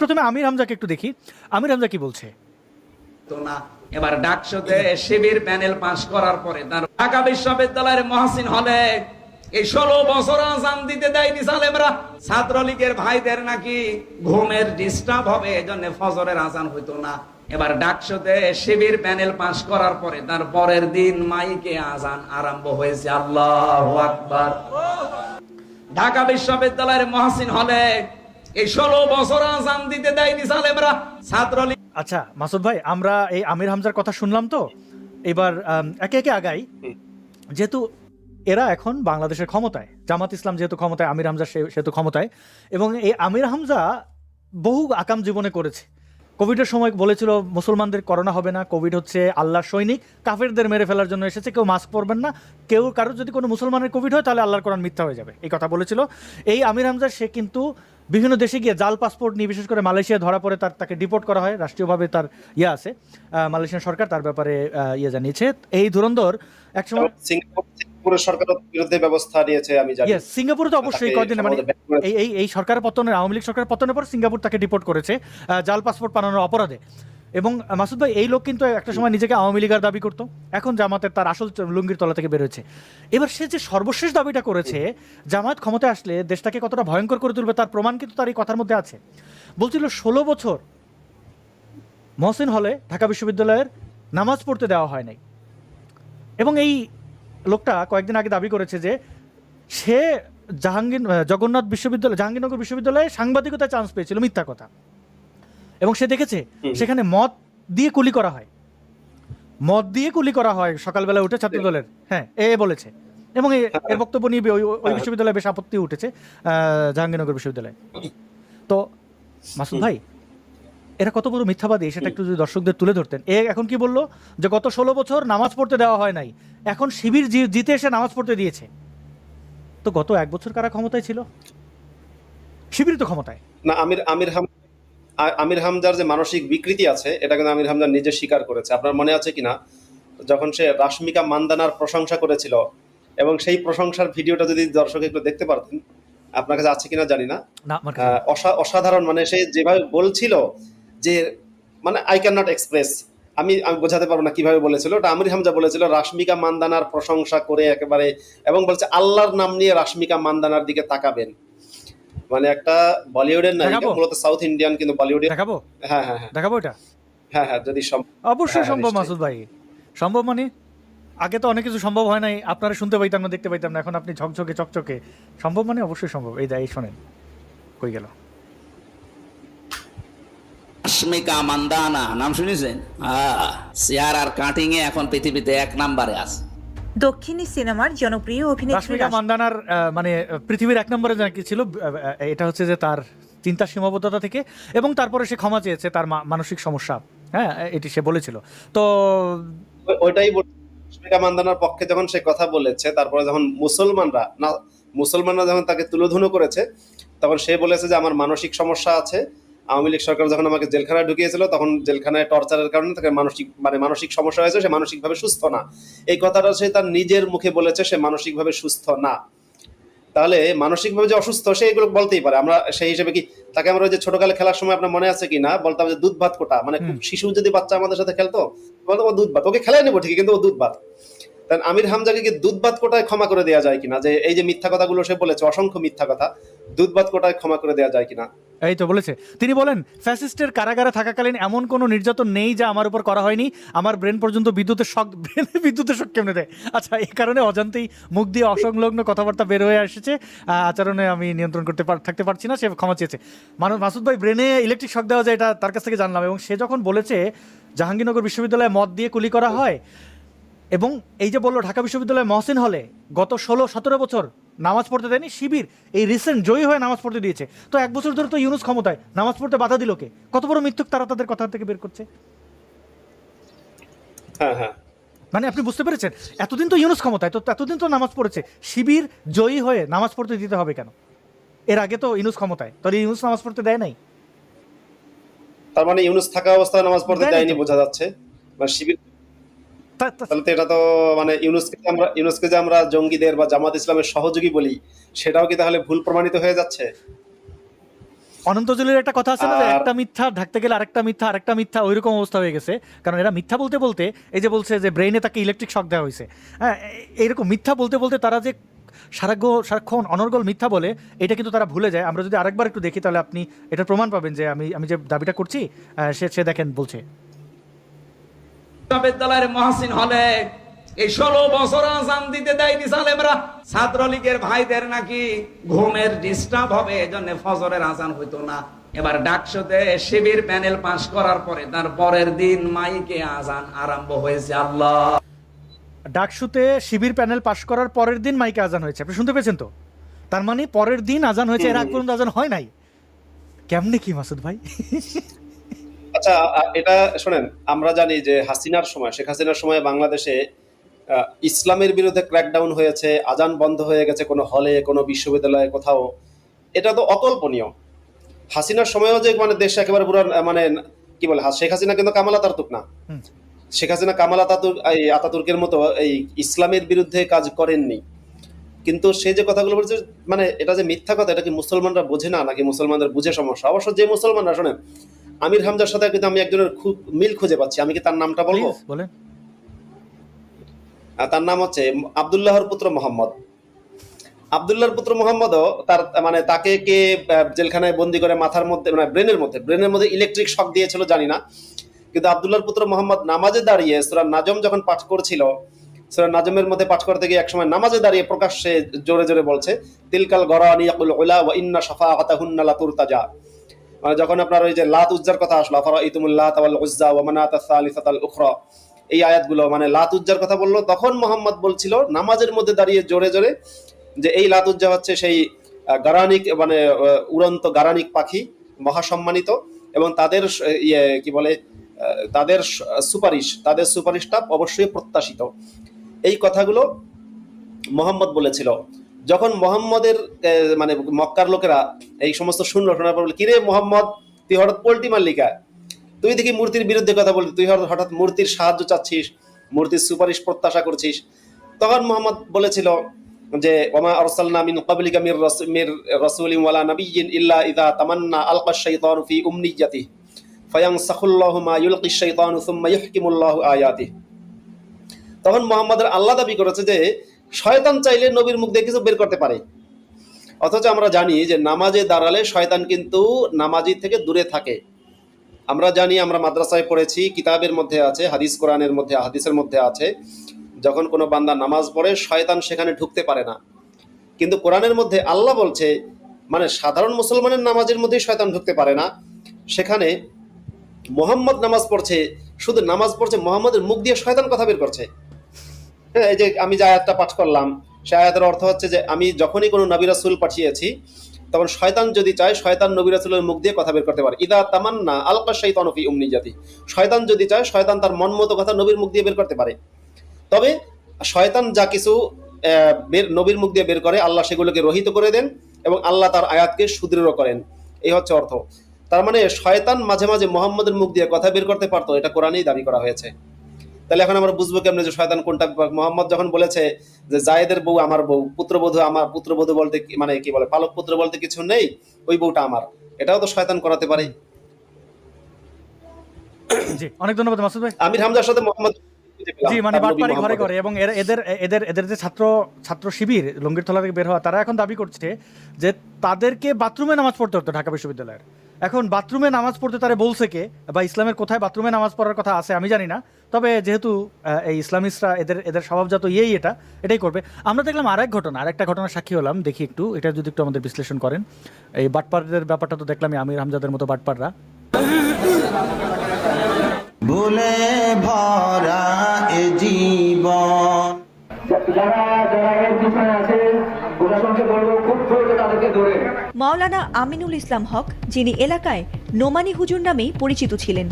প্রথমে আমির হামজাকে একটু দেখি। আমির হামজা কি বলছে? তো না, এবার ডাকসুতে শিবির প্যানেল পাস করার পরে তার ঢাকা বিশ্ববিদ্যালয়ের মহাসিন হলে এই ষোলো বছর আজান দিতে দেয়নি সালেমরা ছাত্রলীগের ভাইদের নাকি ঘুমের ডিস্টার্ব হবে, এজন্য ফজরের আজান হইতো না। এবার ডাকসুতে শিবির প্যানেল পাস করার পরে তার পরের দিন মাইকে আজান আরম্ভ হয়েছে। আল্লাহ আকবার। ঢাকা বিশ্ববিদ্যালয়ের মহাসিন হলে এই ষোলো বছর আজান দিতে দেয়নি সালেমরা ছাত্রলীগ। আচ্ছা মাসুদ ভাই, আমরা এই আমির হামজার কথা শুনলাম তো? এবার একে একে আগাই। যেহেতু এরা এখন বাংলাদেশের ক্ষমতায়, জামাত ইসলাম যেহেতু ক্ষমতায়, আমির হামজা সেহেতু ক্ষমতায়, এবং এই আমির হামজা বহু আকাম জীবনে করেছে। কোভিডের সময় বলেছিল, মুসলমানদের করোনা হবে না, কোভিড হচ্ছে আল্লাহর সৈনিক, কাফেরদের মেরে ফেলার জন্য এসেছে, কেউ মাস্ক পরবেন না, কেউ কারোর যদি কোনো মুসলমানের কোভিড হয়, তাহলে আল্লাহর কোরআন মিথ্যা হয়ে যাবে, এই কথা বলেছিল। এই আমির হামজা, সে কিন্তু বিভিন্ন দেশে গিয়ে জাল পাসপোর্ট নিয়ে বিশেষ করে মালয়েশিয়া ধরা পড়ে তার তাকে ডিপোর্ট করা হয় রাষ্ট্রীয়ভাবে তার ইয়ে আছে। মালয়েশিয়ান সরকার তার ব্যাপারে ইয়ে জানিয়েছে। এই ধুরন্ধর একসময় সিঙ্গাপুর সিঙ্গাপুরের সরকার বিরুদ্ধে ব্যবস্থা নিয়েছে আমি জানি। সিঙ্গাপুরে তো অবশ্যই তাকে কয়েকদিন মানে সম্ভবত back করেছে। এই এই এই সরকারের পতনের আওয়ামী লীগ সরকারের পতনের পর সিঙ্গাপুর তাকে ডিপোর্ট করেছে জাল পাসপোর্ট বানানোর অপরাধে। এবং মাসুদ ভাই, এই লোক কিন্তু একটা সময় নিজেকে আওয়ামী লীগের দাবি করত। এখন জামাতের তার আসল লুঙ্গির তলা থেকে বেরোচ্ছে। এবার সে যে সর্বশেষ দাবিটা করেছে জামাত ক্ষমতায় আসলে দেশটাকে কতটা ভয়ঙ্কর করে তুলবে তার প্রমাণ কিন্তু তার এই কথার মধ্যে আছে। বলছিল, ষোলো বছর মহসিন হলে ঢাকা বিশ্ববিদ্যালয়ের নামাজ পড়তে দেওয়া হয় নাই। এবং এই লোকটা কয়েকদিন আগে দাবি করেছে যে, সে জাহাঙ্গীর জগন্নাথ বিশ্ববিদ্যালয় জাহাঙ্গীরনগর বিশ্ববিদ্যালয়ে সাংবাদিকতায় চান্স পেয়েছিল মিথ্যা কথা। এবং সে দেখেছে সেখানে মদ দিয়ে কুলি করা হয়। মদ দিয়ে কুলি করা হয় সকালবেলা উঠে ছাত্র দলের। হ্যাঁ এ বলেছে। এবং এর বক্তব্য নিয়ে ওই হ্যাঁ। বিশ্ববিদ্যালয়ে বেশ আপত্তি উঠেছে জাহাঙ্গীরনগর বিশ্ববিদ্যালয়ে। তো মাসুদ ভাই এরা কত বড় মিথ্যাবাদী সেটা একটু যদি দর্শকদের তুলে ধরতেন। এ এখন কি বলল যে গত ষোলো বছর নামাজ পড়তে দেওয়া হয় নাই এখন শিবির জিতে এসে নামাজ পড়তে দিয়েছে। তো গত এক বছর কারা ক্ষমতায় ছিল? শিবির তো ক্ষমতায়। না আমির আমির হাম আমির হামজার যে মানসিক বিকৃতি আছে এটা কিন্তু আমির হামজা নিজে স্বীকার করেছে। আপনার মনে আছে কিনা? যখন সে রাশমিকা মান্দানার প্রশংসা করেছিল এবং সেই প্রশংসার ভিডিওটা যদি দর্শক একটু দেখতে পারতেন আপনার কাছে আছে কিনা জানি না। অসাধারণ মানে সে যেভাবে বলছিল যে মানে আই ক্যান নট এক্সপ্রেস আমি আমি বোঝাতে পারব না কীভাবে বলেছিল ওটা আমির হামজা বলেছিল রাশমিকা মান্দানার প্রশংসা করে একেবারে এবং বলছে আল্লাহর নাম নিয়ে রাশমিকা মান্দানার দিকে তাকাবেন। মানে একটা বলিউডের নায়িকা দেখাবো? মূলত সাউথ ইন্ডিয়ান কিন্তু বলিউডে দেখাবো? হ্যাঁ হ্যাঁ হ্যাঁ। দেখাবো এটা? হ্যাঁ হ্যাঁ যদি সম- অবশ্যই হ্যাঁ, সম্ভব মাসুদ ভাই। সম্ভব মানে? আগে তো অনেক কিছু সম্ভব হয় নাই আপনারা শুনতে পাইতাম না দেখতে পাইতাম না এখন আপনি ঝকঝকে চকচকে। সম্ভব মানে অবশ্যই সম্ভব। এই যাই শোনেন। কই গেল? রশ্মিকা মান্দানা নাম শুনেছেন? চেয়ার আর কাটিং এ এখন পৃথিবীতে এক নাম্বারে আছে। দক্ষিণী সিনেমার জনপ্রিয় অভিনেত্রী রাশ্মিকা মান্দানার মানে পৃথিবীর এক নম্বরে নাকি ছিল এটা হচ্ছে যে তার চিন্তা সীমাবদ্ধতা থেকে এবং তারপরে সে ক্ষমা চেয়েছে তার মানসিক সমস্যা। হ্যাঁ এটি সে বলেছিল। তো ওই- ওইটাই বল- রাশমিকা মান্দানার পক্ষে যখন সে কথা বলেছে তারপরে যখন মুসলমানরা না মুসলমানরা যখন তাকে তুলোধুনো করেছে তখন সে বলেছে যে আমার মানসিক সমস্যা আছে আওয়ামী লীগ সরকার যখন আমাকে জেলখানায় ঢুকিয়েছিল তখন জেলখানায় টর্চারের কারণে তাকে মানসিক মানে মানসিক সমস্যা হয়েছে সে মানসিকভাবে সুস্থ না। এই কথাটা সে তার নিজের মুখে বলেছে সে মানসিকভাবে সুস্থ না। তাহলে মানসিকভাবে যে অসুস্থ সে এগুলো বলতেই পারে। আমরা সেই হিসেবে কি তাকে আমরা ওই যে ছোটকালে খেলার সময় আপনার মনে আছে কি না বলতাম যে দুধ ভাত কোটা। মানে শিশু যদি বাচ্চা আমাদের সাথে খেলতো বলতো ও দুধ ভাত ওকে খেলায় নেব ঠিকই কিন্তু ও দুধ ভাত। তাই আমির হামজাকে কি দুধবাদ কোটায় ক্ষমা করে দেওয়া যায় কিনা? যে এই যে মিথ্যা কথাগুলো সে বলেছে, অসংখ্য মিথ্যা কথা দুধবাদ কোটায় ক্ষমা করে দেওয়া যায় কিনা? এই তো বলেছে। তিনি বলেন, ফ্যাসিস্টের কারাগারে থাকাকালীন এমন কোনো নির্যাতন নেই যা আমার উপর করা হয়নি। আমার ব্রেন পর্যন্ত বিদ্যুতের শখ ব্রেনে বিদ্যুতের শখ কেমনে দেয়? আচ্ছা এই কারণে অজান্তেই মুখ দিয়ে অসংলগ্ন কথাবার্তা বের হয়ে এসেছে। আচরণে আমি নিয়ন্ত্রণ করতে থাকতে পারছি না, সে ক্ষমা চেয়েছে। মানুষ মাসুদ ভাই, ব্রেনে ইলেকট্রিক শক দেওয়া যায়, এটা তার কাছ থেকে জানলাম এবং সে যখন বলেছে, জাহাঙ্গীরনগর বিশ্ববিদ্যালয়ে মদ দিয়ে কুলি করা হয় এবং এই যে বলল ঢাকা বিশ্ববিদ্যালয় মহসিন হলে গত ষোলো সতেরো বছর নামাজ পড়তে দেয়নি শিবির এই রিসেন্ট জয়ী হয়ে নামাজ পড়তে দিয়েছে। তো এক বছর ধরে তো ইউনুস ক্ষমতায় নামাজ পড়তে বাধা দিল কে? কত বড় মিথ্যুক তারা তাদের কথা থেকে বের করছে? হ্যাঁ হ্যাঁ। মানে আপনি বুঝতে পেরেছেন? এতদিন তো ইউনুস ক্ষমতায় তো এতদিন তো নামাজ পড়েছে। শিবির জয়ী হয়ে নামাজ পড়তে দিতে হবে কেন? এর আগে তো ইউনুস ক্ষমতায় তাহলে ইউনুস নামাজ পড়তে দেয় নাই? তার মানে ইউনুস থাকা অবস্থায় নামাজ পড়তে দেয়নি বোঝা যাচ্ছে। বা শিবির তাহলে তো এটা তো মানে ইউনুসকে আমরা ইউনুসকে যে আমরা জঙ্গিদের বা জামাত ইসলামের সহযোগী বলি সেটাও কি তাহলে ভুল প্রমাণিত হয়ে যাচ্ছে? অনন্ত একটা কথা আছে না যে একটা মিথ্যা ঢাকতে গেলে আরেকটা মিথ্যা আরেকটা মিথ্যা ওইরকম অবস্থা হয়ে গেছে। কারণ এরা মিথ্যা বলতে বলতে এই যে বলছে যে ব্রেইনে তাকে ইলেকট্রিক শক দেওয়া হয়েছে। হ্যাঁ এইরকম মিথ্যা বলতে বলতে তারা যে সারাগ্য সারাক্ষণ অনর্গল মিথ্যা বলে এটা কিন্তু তারা ভুলে যায়। আমরা যদি আরেকবার একটু দেখি তাহলে আপনি এটা প্রমাণ পাবেন যে আমি আমি যে দাবিটা করছি সে সে দেখেন বলছে। বিশ্ববিদ্যালয়ের মহাসিন হলে এই ষোলো বছর আজান দিতে দেয়নি সালেমরা। ছাত্রলীগের ভাইদের নাকি ঘুমের ডিস্টার্ব হবে, এজন্য ফজরের আজান হইতো না। এবার ডাকশোতে শিবির প্যানেল পাশ করার পরে তার পরের দিন মাইকে আজান আরম্ভ হয়েছে, আল্লাহ। ডাকসুতে শিবির প্যানেল পাশ করার পরের দিন মাইকে আজান হয়েছে। আপনি শুনতে পেয়েছেন তো? তার মানে পরের দিন আজান হয়েছে, এর আগ পর্যন্ত আজান হয় নাই। কেমনে কি মাসুদ ভাই? আচ্ছা এটা শোনেন আমরা জানি যে হাসিনার সময় শেখ হাসিনার সময় বাংলাদেশে ইসলামের বিরুদ্ধে ক্র্যাকডাউন হয়েছে আজান বন্ধ হয়ে গেছে কোনো হলে কোনো বিশ্ববিদ্যালয়ে কোথাও। এটা তো অকল্পনীয়। হাসিনার সময়ও যে মানে দেশ একেবারে পুরো মানে কি বলে শেখ হাসিনা কিন্তু কামাল আতাতুর্ক না। শেখ হাসিনা কামাল আতাতুর্ক এই আতাতুর্কের মতো এই ইসলামের বিরুদ্ধে কাজ করেননি। কিন্তু সে যে কথাগুলো বলছে মানে এটা যে মিথ্যা কথা এটা কি মুসলমানরা বোঝে না নাকি মুসলমানদের বুঝে সমস্যা? অবশ্য যে মুসলমানরা শোনেন আমির হামজার সাথে কিন্তু আমি একজনের খুব মিল খুঁজে পাচ্ছি। আমি কি তার নামটা বলব? বলেন। তার নাম হচ্ছে আবদুল্লাহর পুত্র মোহাম্মদ। আবদুল্লাহর পুত্র মোহাম্মদও তার মানে তাকে কে জেলখানায় বন্দি করে মাথার মধ্যে মানে ব্রেনের মধ্যে ব্রেনের মধ্যে ইলেকট্রিক শক দিয়েছিল জানি না। কিন্তু আবদুল্লাহর পুত্র মোহাম্মদ নামাজে দাঁড়িয়ে সুরা নাজম যখন পাঠ করছিল সুরা নাজমের মধ্যে পাঠ করতে গিয়ে একসময় নামাজে দাঁড়িয়ে প্রকাশ্যে জোরে জোরে বলছে তিলকাল গরানি ইয়াকুল উলা ওয়া ইন্না শাফাআতাহুন্না লাতুরতাজা। মানে যখন আপনার ওই যে লাত উজ্জার কথা আসলো আফারা ইতুমুল্লাহ তাওয়াল উজ্জা ওয়া মানাতা সালিসাতাল উখরা, এই আয়াতগুলো মানে লাত উজ্জার কথা বলল, তখন মোহাম্মদ বলছিল নামাজের মধ্যে দাঁড়িয়ে জোরে জোরে যে এই লাত উজ্জা হচ্ছে সেই গারানিক মানে উড়ন্ত গারানিক পাখি, মহাসম্মানিত এবং তাদের ইয়ে কি বলে তাদের সুপারিশ, তাদের সুপারিশটা অবশ্যই প্রত্যাশিত। এই কথাগুলো মোহাম্মদ বলেছিল। যখন মোহাম্মদের মানে মক্কার লোকেরা এই সমস্ত শুনলো শোনার পর বলে, কিরে মোহাম্মদ তুই হঠাৎ পোল্টি মাল্লিকা তুই দেখি মূর্তির বিরুদ্ধে কথা বলবি তুই হঠাৎ- মূর্তির সাহায্য চাচ্ছিস মূর্তির সুপারিশ প্রত্যাশা করছিস। তখন মোহাম্মদ বলেছিল যে ওমা আরসালনা মিন ক্বাবলিকা মির মির রাসূলিন ওয়ালা নাবিয়্যিন ইল্লা ইযা তামান্না আলকা আশ-শাইতানু ফি উমনিয়্যাতিহি। ফায়ানসাখুল্লাহু মা ইউলকি আশ-শাইতানু সুম্মা ইহকিমুল্লাহু আয়াতিহি। তখন মোহাম্মদের আল্লাহ দাবি করেছে যে শয়তান চাইলে নবীর মুখ দিয়ে কিছু বের করতে পারে। অথচ আমরা জানি যে নামাজে দাঁড়ালে শয়তান কিন্তু নামাজি থেকে দূরে থাকে। আমরা জানি, আমরা মাদ্রাসায় পড়েছি, কিতাবের মধ্যে আছে, হাদিস কোরআনের মধ্যে, হাদিসের মধ্যে আছে। যখন কোনো বান্দা নামাজ পড়ে, শয়তান সেখানে ঢুকতে পারে না। কিন্তু কোরআনের মধ্যে আল্লাহ বলছে মানে সাধারণ মুসলমানের নামাজের মধ্যেই শয়তান ঢুকতে পারে না। সেখানে মোহাম্মদ নামাজ পড়ছে, শুধু নামাজ পড়ছে, মোহাম্মদের মুখ দিয়ে শয়তান কথা বের করছে। এই যে আমি যে আয়াতটা পাঠ করলাম সে আয়াতের অর্থ হচ্ছে যে আমি যখনই কোনো নবী রাসুল পাঠিয়েছি, তখন শয়তান যদি চায়, শয়তান নবী রাসুলের মুখ দিয়ে কথা বের করতে পারে। ইদা তামান্না আলকা শাইতানু ফি উমনিয়াতি শয়তান যদি চায়, শয়তান তার মন মতো কথা নবীর মুখ দিয়ে বের করতে পারে। তবে শয়তান যা কিছু বের, নবীর মুখ দিয়ে বের করে, আল্লাহ সেগুলোকে রহিত করে দেন এবং আল্লাহ তার আয়াতকে সুদৃঢ় করেন। এই হচ্ছে অর্থ। তার মানে শয়তান মাঝে মাঝে মোহাম্মদের মুখ দিয়ে কথা বের করতে পারতো, এটা কোরআনেই দাবি করা হয়েছে। তাহলে এখন আমরা বুঝব কেমনে যে শয়তান কোনটা মোহাম্মদ যখন বলেছে যে জায়েদের বউ আমার বউ পুত্রবধূ আমার পুত্রবধূ বলতে মানে কি বলে? পালক পুত্র বলতে কিছু নেই ওই বউটা আমার। এটাও তো শয়তান করাতে পারে। জি অনেক ধন্যবাদ মাসুদ ভাই। আমির হামজার সাথে মোহাম্মদ জি মানে বাটপাড়ি ঘরে ঘরে এবং এদের এদের এদের যে ছাত্র ছাত্র শিবির লঙ্গির তলা থেকে বের হওয়া তারা এখন দাবি করছে যে তাদেরকে বাথরুমে নামাজ পড়তে হতো ঢাকা বিশ্ববিদ্যালয়ের। এখন বাথরুমে নামাজ পড়তে তারা বলছে কে? বা ইসলামের কোথায় বাথরুমে নামাজ পড়ার কথা আছে আমি জানি না। তবে যেহেতু এই ইসলামিস্টরা এদের এদের স্বভাবজাত ইয়েই এটা এটাই করবে। আমরা দেখলাম আরেক ঘটনা আরেকটা ঘটনার সাক্ষী হলাম দেখি একটু এটা যদি একটু আমাদের বিশ্লেষণ করেন। এই বাটপারদের ব্যাপারটা তো দেখলাম আমির হামজাদের মতো বাটপাররা। ভুলে ভরা এ জীবন। যারা যারা এর পিছনে আছে প্রশাসনকে বলব মাওলানা আমিনুল ইসলাম হক, যিনি এলাকায় নোমানি হুজুর নামেই পরিচিত ছিলেন,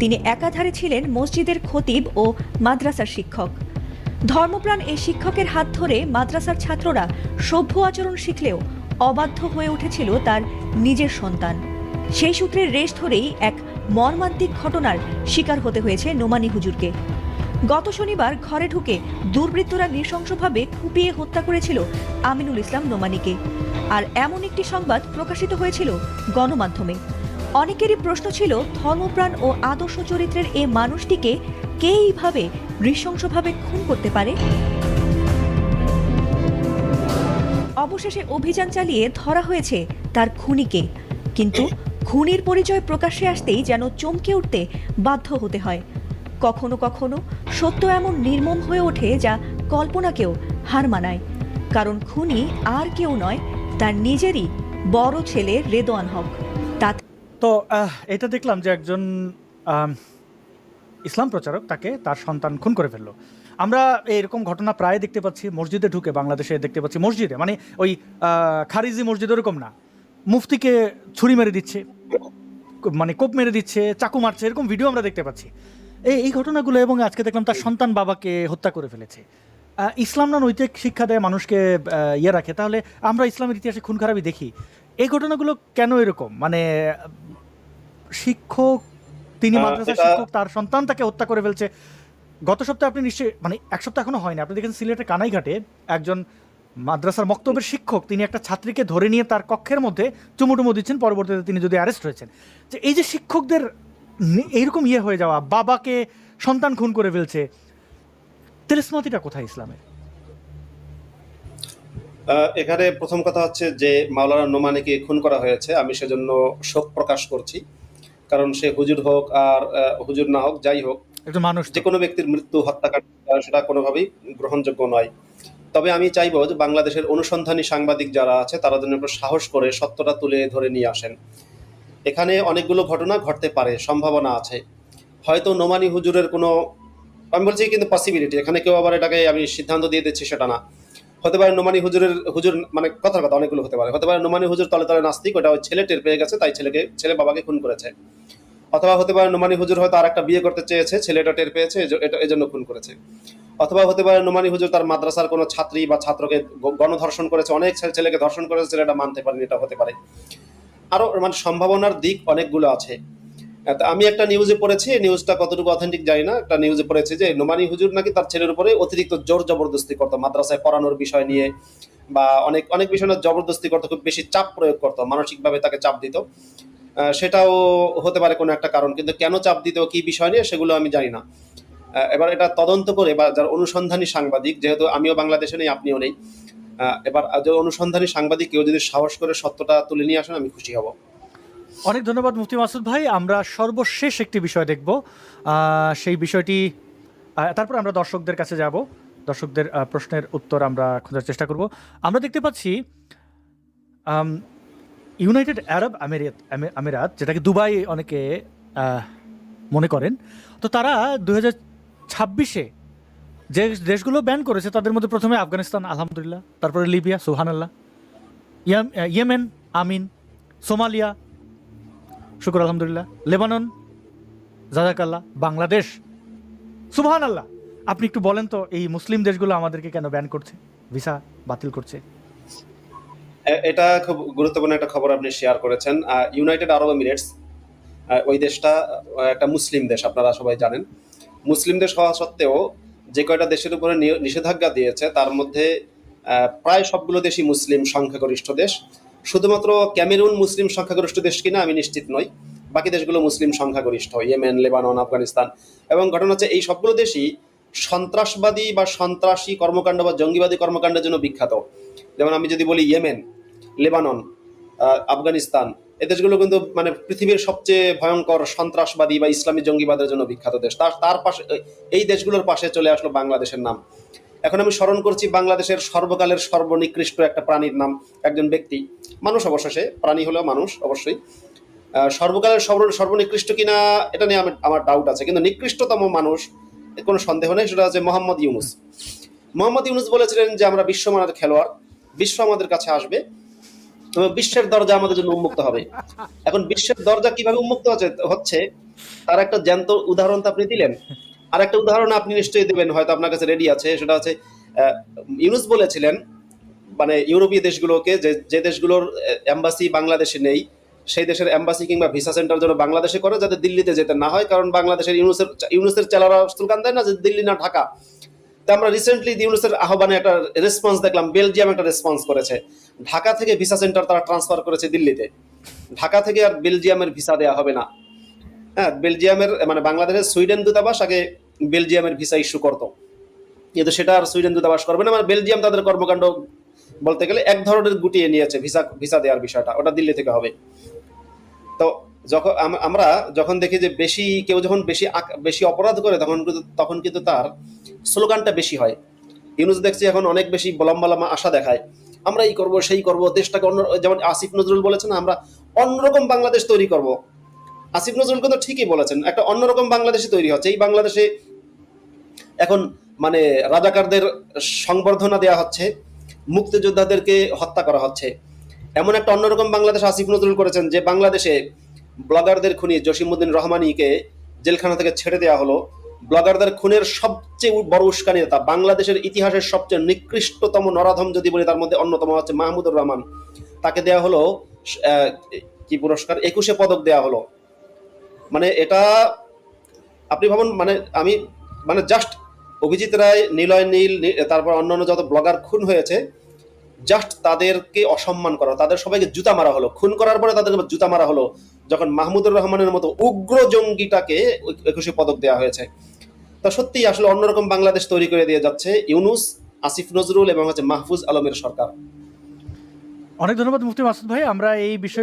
তিনি একাধারে ছিলেন মসজিদের খতিব ও মাদ্রাসার শিক্ষক। ধর্মপ্রাণ এই শিক্ষকের হাত ধরে মাদ্রাসার ছাত্ররা সভ্য আচরণ শিখলেও অবাধ্য হয়ে উঠেছিল তার নিজের সন্তান। সেই সূত্রের রেশ ধরেই এক মর্মান্তিক ঘটনার শিকার হতে হয়েছে নোমানি হুজুরকে। গত শনিবার ঘরে ঢুকে দুর্বৃত্তরা নৃশংসভাবে কুপিয়ে হত্যা করেছিল আমিনুল ইসলাম নোমানিকে। আর এমন একটি সংবাদ প্রকাশিত হয়েছিল গণমাধ্যমে। অনেকেরই প্রশ্ন ছিল, ধর্মপ্রাণ ও আদর্শ চরিত্রের এ মানুষটিকে কে এইভাবে নৃশংসভাবে খুন করতে পারে? অবশেষে অভিযান চালিয়ে ধরা হয়েছে তার খুনিকে। কিন্তু খুনির পরিচয় প্রকাশ্যে আসতেই যেন চমকে উঠতে বাধ্য হতে হয়। কখনো কখনো সত্য এমন নির্মম হয়ে ওঠে যা কল্পনাকেও হার মানায়। কারণ খুনি আর কেউ নয়, তার নিজেরই বড় ছেলে রেদোয়ান হক। তা তো এটা দেখলাম যে একজন ইসলাম প্রচারক তাকে তার সন্তান খুন করে ফেলল। আমরা এরকম ঘটনা প্রায় দেখতে পাচ্ছি, মসজিদে ঢুকে বাংলাদেশে দেখতে পাচ্ছি। মসজিদে মানে ওই খারিজি মসজিদ ওরকম না। মুফতিকে ছুরি মেরে দিচ্ছে মানে কোপ মেরে দিচ্ছে, চাকু মারছে, এরকম ভিডিও আমরা দেখতে পাচ্ছি। এই এই ঘটনাগুলো এবং আজকে দেখলাম তার সন্তান বাবাকে হত্যা করে ফেলেছে। ইসলাম না নৈতিক শিক্ষা দেয় মানুষকে ইয়ে রাখে। তাহলে আমরা ইসলামের ইতিহাসে খুন খারাপই দেখি। এই ঘটনাগুলো কেন এরকম? মানে শিক্ষক তিনি আহ, মাদ্রাসার শিক্ষক তার সন্তান তাকে হত্যা করে ফেলছে। গত সপ্তাহে আপনি নিশ্চয়ই মানে এক সপ্তাহ এখনও হয়নি। আপনি দেখেন সিলেটের কানাইঘাটে একজন মাদ্রাসার বক্তব্যের শিক্ষক তিনি একটা ছাত্রীকে ধরে নিয়ে তার কক্ষের মধ্যে চুমুটুমু দিচ্ছেন। পরবর্তীতে তিনি যদি অ্যারেস্ট হয়েছেন। যে এই যে শিক্ষকদের এইরকম ইয়ে হয়ে যাওয়া বাবাকে সন্তান খুন করে ফেলছে। তেলেসমাতিটা কোথায় ইসলামের? এখানে প্রথম কথা হচ্ছে যে মাওলানা নোমানিকে খুন করা হয়েছে আমি সেজন্য শোক প্রকাশ করছি। কারণ সে হুজুর হোক আর হুজুর না হোক যাই হোক একজন মানুষ যে কোনো ব্যক্তির মৃত্যু হত্যাকাণ্ড সেটা কোনোভাবেই গ্রহণযোগ্য নয়। তবে আমি চাইব যে বাংলাদেশের অনুসন্ধানী সাংবাদিক যারা আছে তারা যেন একটু সাহস করে সত্যটা তুলে ধরে নিয়ে আসেন। এখানে অনেকগুলো ঘটনা ঘটতে পারে, সম্ভাবনা আছে। হয়তো নোমানি হুজুরের কোনো, আমি বলছি কিন্তু পসিবিলিটি এখানে কেউ আবার এটাকে আমি সিদ্ধান্ত দিয়ে দিচ্ছি সেটা না। হতে পারে নোমানি হুজুরের, হুজুর মানে কথার কথা অনেকগুলো হতে পারে। হতে পারে নোমানি হুজুর তলে তলে নাস্তিক, ওটা ওই ছেলে টের পেয়ে গেছে, তাই ছেলেকে, ছেলে বাবাকে খুন করেছে। অথবা হতে পারে নোমানি হুজুর হয়তো আর একটা বিয়ে করতে চেয়েছে, ছেলেটা টের পেয়েছে এটা, এজন্য খুন করেছে। অথবা হতে পারে নোমানি হুজুর তার মাদ্রাসার কোনো ছাত্রী বা ছাত্রকে গণধর্ষণ করেছে, অনেক ছেলে- ছেলেকে ধর্ষণ করেছে, ছেলেটা মানতে পারেনি, এটা হতে পারে। আরও মানে সম্ভাবনার দিক অনেকগুলো আছে। আমি একটা নিউজে পড়েছি নিউজটা কতটুকু অথেন্টিক জানি না, একটা নিউজে পড়েছি যে নোমানি হুজুর নাকি তার ছেলের উপরে অতিরিক্ত জোর জবরদস্তি করতো, মাদ্রাসায় পড়ানোর বিষয় নিয়ে বা অনেক অনেক বিষয় জবরদস্তি করতো, খুব বেশি চাপ প্রয়োগ করতো, মানসিকভাবে তাকে চাপ দিত। সেটাও হতে পারে কোনো একটা কারণ, কিন্তু কেন চাপ দিত, কি বিষয় নিয়ে সেগুলো আমি জানি না। এবার এটা তদন্ত করে বা যার অনুসন্ধানী সাংবাদিক, যেহেতু আমিও বাংলাদেশে নেই, আপনিও নেই এবার অনুসন্ধানী সাংবাদিক কেউ যদি সাহস করে সত্যটা তুলে নিয়ে আসেন, আমি খুশি হব। অনেক ধন্যবাদ মুফতি মাসুদ ভাই। আমরা সর্বশেষ একটি বিষয় দেখব। সেই বিষয়টি তারপর আমরা দর্শকদের কাছে যাব। দর্শকদের প্রশ্নের উত্তর আমরা খোঁজার চেষ্টা করব। আমরা দেখতে পাচ্ছি ইউনাইটেড আরব আমিরাত আমে- আমিরাত, যেটাকে দুবাই অনেকে মনে করেন। তো তারা দু হাজার ছাব্বিশে যে দেশগুলো ব্যান করেছে, তাদের মধ্যে প্রথমে আফগানিস্তান, আলহামদুলিল্লাহ। তারপরে লিবিয়া সুহানাল্লাহ ইয়াম ইয়েমেন, আমিন। সোমালিয়া, শুক্র, আলহামদুলিল্লাহ। লেবানন, জাজাকাল্লাহ, বাংলাদেশ। সুবহান আল্লাহ আপনি একটু বলেন তো, এই মুসলিম দেশগুলো আমাদেরকে কেন ব্যান করছে? ভিসা বাতিল করছে। এটা খুব গুরুত্বপূর্ণ একটা খবর আপনি শেয়ার করেছেন। ইউনাইটেড আরব এমিরেটস ওই দেশটা একটা মুসলিম দেশ, আপনারা সবাই জানেন। মুসলিম দেশ হওয়া সত্ত্বেও যে কয়টা দেশের উপরে নিষেধাজ্ঞা দিয়েছে, তার মধ্যে প্রায় সবগুলো দেশই মুসলিম সংখ্যাগরিষ্ঠ দেশ। শুধুমাত্র ক্যামেরুন মুসলিম সংখ্যাগরিষ্ঠ দেশ কিনা আমি নিশ্চিত নই। বাকি দেশগুলো মুসলিম সংখ্যাগরিষ্ঠ, ইয়েমেন, লেবানন, আফগানিস্তান। এবং ঘটনা হচ্ছে, এই সবগুলো দেশই সন্ত্রাসবাদী বা সন্ত্রাসী কর্মকাণ্ড বা জঙ্গিবাদী কর্মকাণ্ডের জন্য বিখ্যাত। যেমন আমি যদি বলি ইয়েমেন, লেবানন আফগানিস্তান এই দেশগুলো কিন্তু মানে পৃথিবীর সবচেয়ে ভয়ঙ্কর সন্ত্রাসবাদী বা ইসলামী জঙ্গিবাদের জন্য বিখ্যাত দেশ। তার তার পাশে এই দেশগুলোর পাশে চলে আসলো বাংলাদেশের নাম। এখন আমি স্মরণ করছি বাংলাদেশের সর্বকালের সর্বনিকৃষ্ট একটা প্রাণীর নাম, একজন ব্যক্তি। মানুষ অবশ্য সে, প্রাণী হলেও মানুষ, অবশ্যই। সর্বকালের সর্ব, সর্বনিকৃষ্ট কিনা, এটা নিয়ে আমি আমার ডাউট আছে। কিন্তু নিকৃষ্টতম মানুষ কোনো সন্দেহ নেই, সেটা হচ্ছে মোহাম্মদ ইউনুস। মোহাম্মদ ইউনুস বলেছিলেন যে, আমরা বিশ্ব বিশ্বমানের খেলোয়াড়, বিশ্ব আমাদের কাছে আসবে। এবং বিশ্বের দরজা আমাদের জন্য উন্মুক্ত হবে। এখন বিশ্বের দরজা কীভাবে উন্মুক্ত হচ্ছে তার একটা জ্যান্ত উদাহরণ তো আপনি দিলেন। আর একটা উদাহরণ আপনি নিশ্চয়ই দেবেন, হয়তো আপনার কাছে রেডি আছে, সেটা হচ্ছে ইউনুস বলেছিলেন মানে ইউরোপীয় দেশগুলোকে, যে যে দেশগুলোর এম্বাসি বাংলাদেশে নেই, সেই দেশের এম্বাসি কিংবা ভিসা সেন্টার যেন বাংলাদেশে করে, যাতে দিল্লিতে যেতে না হয়, কারণ বাংলাদেশের ইউনুসের ইউনুসের চেলারা স্লোগান দেয় না যে দিল্লি না ঢাকা। তা আমরা রিসেন্টলি ইউনুসের আহ্বানে একটা রেসপন্স দেখলাম বেলজিয়াম একটা রেসপন্স করেছে। ঢাকা থেকে ভিসা সেন্টার তারা ট্রান্সফার করেছে দিল্লিতে। ঢাকা থেকে আর বেলজিয়ামের ভিসা দেওয়া হবে না। হ্যাঁ বেলজিয়ামের মানে বাংলাদেশের সুইডেন দূতাবাস আগে বেলজিয়ামের ভিসা ইস্যু করতো। কিন্তু সেটা আর সুইডেন দূতাবাস করবে না মানে বেলজিয়াম তাদের কর্মকাণ্ড বলতে গেলে এক ধরনের গুটিয়ে নিয়েছে ভিসা ভিসা দেওয়ার বিষয়টা। ওটা দিল্লি থেকে হবে। তো যখন আমরা যখন দেখি যে বেশি, কেউ যখন বেশি বেশি অপরাধ করে, তখন তখন কিন্তু তার স্লোগানটা বেশি হয়। ইউনুস দেখছি এখন অনেক বেশি লম্বা লম্বা আশা দেখায়। আমরা এই করব, সেই করব, দেশটাকে অন্য, যেমন আসিফ নজরুল বলেছেন আমরা অন্যরকম বাংলাদেশ তৈরি করব। আসিফ নজরুল কিন্তু ঠিকই বলেছেন, একটা অন্যরকম বাংলাদেশে তৈরি হচ্ছে। এই বাংলাদেশে এখন মানে রাজাকারদের সংবর্ধনা দেওয়া হচ্ছে, মুক্তিযোদ্ধাদেরকে হত্যা করা হচ্ছে। এমন একটা অন্যরকম বাংলাদেশ আসিফ নজরুল করেছেন যে বাংলাদেশে ব্লগারদের খুনি জসিমুদ্দিন রহমানিকে জেলখানা থেকে ছেড়ে দেওয়া হলো। ব্লগারদের খুনের সবচেয়ে বড় উস্কানি নেতা বাংলাদেশের ইতিহাসের সবচেয়ে নিকৃষ্টতম নরাধম যদি বলি, তার মধ্যে অন্যতম হচ্ছে মাহমুদুর রহমান। তাকে দেওয়া হলো কি পুরস্কার? একুশে পদক দেওয়া হলো। মানে এটা আপনি ভাবুন মানে আমি মানে জাস্ট অভিজিৎ রায়, নিলয় নীল তারপর অন্যান্য যত ব্লগার খুন হয়েছে জাস্ট তাদেরকে অসম্মান করা, তাদের সবাইকে জুতা মারা হলো। খুন করার পরে তাদের জুতা মারা হলো, যখন মাহমুদুর রহমানের মতো উগ্র জঙ্গিটাকে একুশে পদক দেওয়া হয়েছে। তা সত্যিই আসলে অন্যরকম বাংলাদেশ তৈরি করে দিয়ে যাচ্ছে ইউনুস, আসিফ নজরুল এবং হচ্ছে মাহফুজ আলমের সরকার। অনেক ধন্যবাদ মুফতি মাসুদ ভাই, আমরা এই বিষয়ে